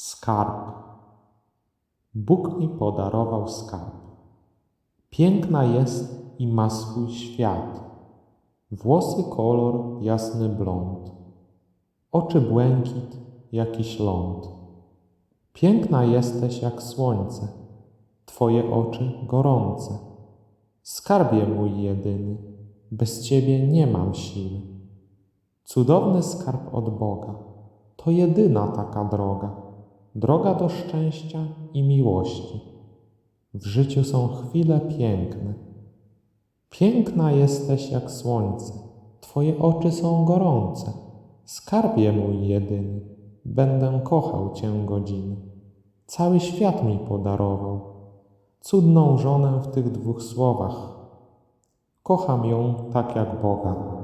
Skarb. Bóg mi podarował skarb. Piękna jest i ma swój świat. Włosy kolor jasny blond. Oczy błękit jakiś ląd. Piękna jesteś jak słońce. Twoje oczy gorące. Skarbie mój jedyny, bez ciebie nie mam siły. Cudowny skarb od Boga, to jedyna taka droga, droga do szczęścia i miłości. W życiu są chwile piękne. Piękna jesteś jak słońce, twoje oczy są gorące. Skarbie mój jedyny, będę kochał cię godziny. Cały świat mi podarował, cudną żonę w tych dwóch słowach. Kocham ją tak jak Boga.